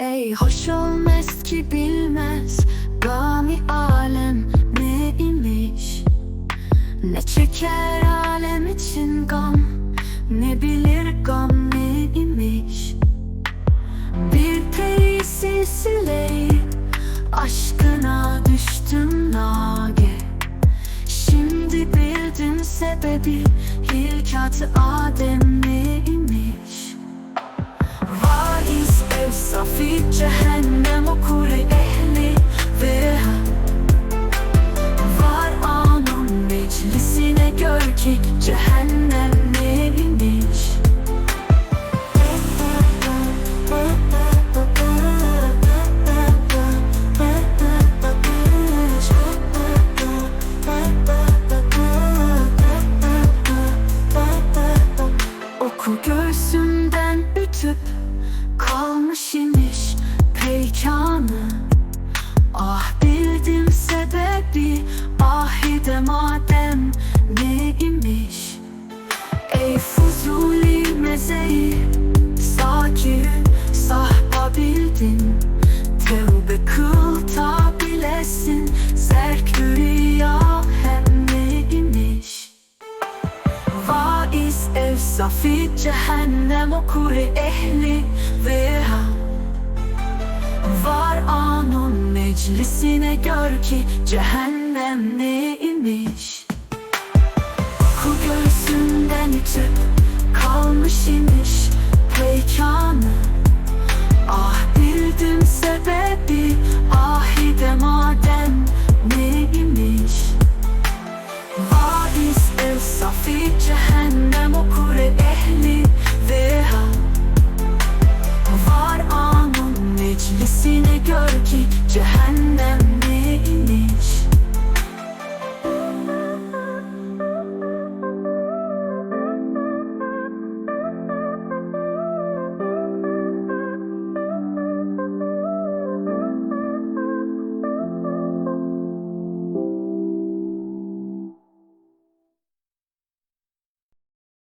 Ey hoş olmaz ki bilmez. Gami alem ne imiş Ne çeker alem için gam? Ne bilir gam ne imiş Bir peri silsileyip Aşkına düştüm nage. Şimdi bildim sebebi. Hilkat Adem neymiş ki cehennem Oku göğsümden fuzuli mezeyi Saki sahba bildin Tevbe kıl bilesin Zerkürya hem neymiş? Vaiz ev safi cehennem okur ehli ve Var anın meclisine gör ki cehennem neymiş? Ku göğsünden itip kalmış imiş peykanı Ah bildim sebebi. Ahide madem neymiş? Vaiz ev safi cehennem okur ehli ve Var anın meclisine gör ki cehennem